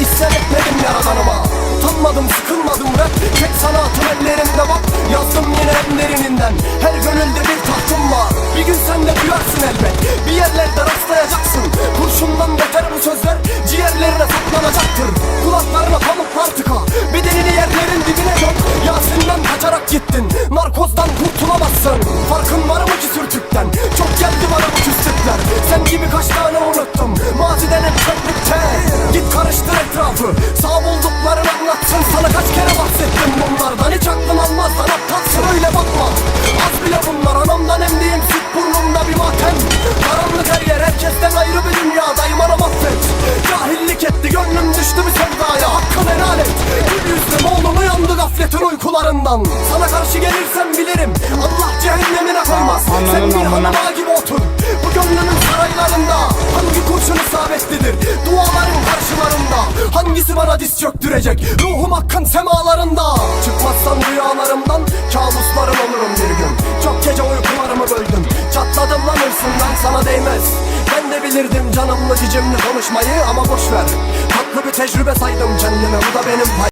İsyan etmedim yaradanıma Utanmadım sıkılmadım rap Tek sanatım ellerimde bak. Yazdım yine en derininden Her gönülde bir tahtım var. Bir gün sen de duyarsın elbet Bir yerlerde rastlayacaksın. Kurşundan beter bu sözler Ciğerlerine saplanacaktır Kulaklarına pamuk var tıka Bedenini yerlerin dibine dök Yasin'den kaçarak gittin Narkozdan kurtulamazsın. Farkın var mı ki sürtükten? Çok geldi bana bu küslükler. Sen gibi kaç tane unuttum? Maziden hep yanından. Sana karşı gelirsem bilirim Allah cehennemine koymaz. Sen bir hanıma gibi otur. Bu gönlümün saraylarında Hangi kurşun isabetlidir Duaların karşılarında Hangisi bana diz çöktürecek? Ruhum hakkın semalarında. Çıkmazsan rüyalarımdan Kabuslarım olurum bir gün. Çok gece uykularımı böldüm. Çatladım lan hırsından sana değmez. Ben de bilirdim canımlı cicimli konuşmayı Ama boş ver Tatlı bir tecrübe saydım kendime Bu da benim pay